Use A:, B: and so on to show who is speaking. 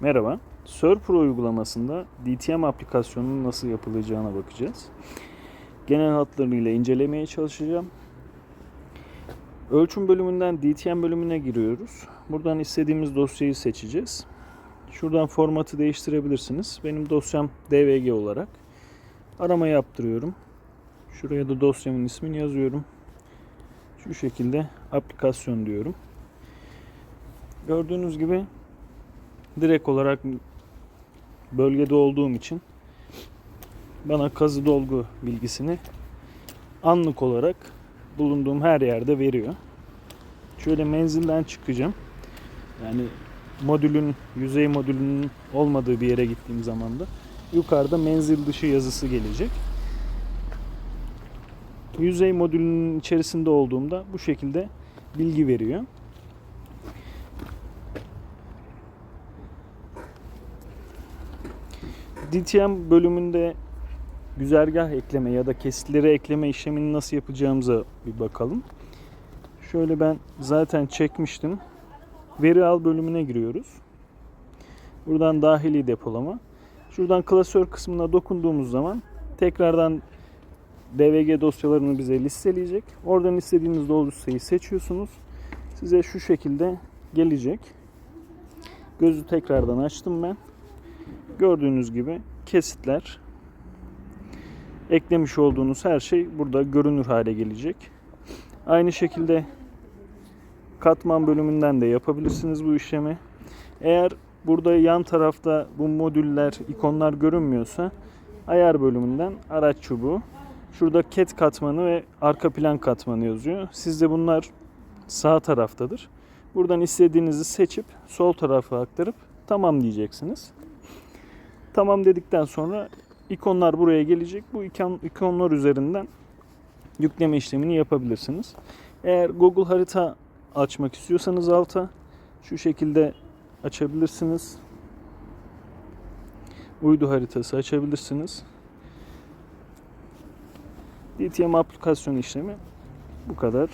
A: Merhaba. SurPro uygulamasında DTM aplikasyonunun nasıl yapılacağına bakacağız. Genel hatlarıyla incelemeye çalışacağım. Ölçüm bölümünden DTM bölümüne giriyoruz. Buradan istediğimiz dosyayı seçeceğiz. Şuradan formatı değiştirebilirsiniz. Benim dosyam DVG olarak. Arama yaptırıyorum. Şuraya da dosyamın ismini yazıyorum. Şu şekilde aplikasyon diyorum. Gördüğünüz gibi direkt olarak bölgede olduğum için bana kazı dolgu bilgisini anlık olarak bulunduğum her yerde veriyor. Şöyle menzilden çıkacağım. Yani modülün, yüzey modülünün olmadığı bir yere gittiğim zaman da yukarıda menzil dışı yazısı gelecek. Yüzey modülünün içerisinde olduğumda bu şekilde bilgi veriyor. DTM bölümünde güzergah ekleme ya da kesitleri ekleme işlemini nasıl yapacağımıza bir bakalım. Şöyle ben zaten çekmiştim. Veri al bölümüne giriyoruz. Buradan dahili depolama. Şuradan klasör kısmına dokunduğumuz zaman tekrardan DVG dosyalarını bize listeleyecek. Oradan istediğiniz dosyayı seçiyorsunuz. Size şu şekilde gelecek. Gözü tekrardan açtım ben. Gördüğünüz gibi kesitler eklemiş olduğunuz her şey burada görünür hale gelecek. Aynı şekilde katman bölümünden de yapabilirsiniz bu işlemi. Eğer burada yan tarafta bu modüller, ikonlar görünmüyorsa ayar bölümünden araç çubuğu. Şurada ket katmanı ve arka plan katmanı yazıyor. Sizde bunlar sağ taraftadır. Buradan istediğinizi seçip sol tarafa aktarıp tamam diyeceksiniz. Tamam dedikten sonra ikonlar buraya gelecek. Bu ikon, ikonlar üzerinden yükleme işlemini yapabilirsiniz. Eğer Google harita açmak istiyorsanız alta şu şekilde açabilirsiniz. Uydu haritası açabilirsiniz. DTM aplikasyon işlemi bu kadar.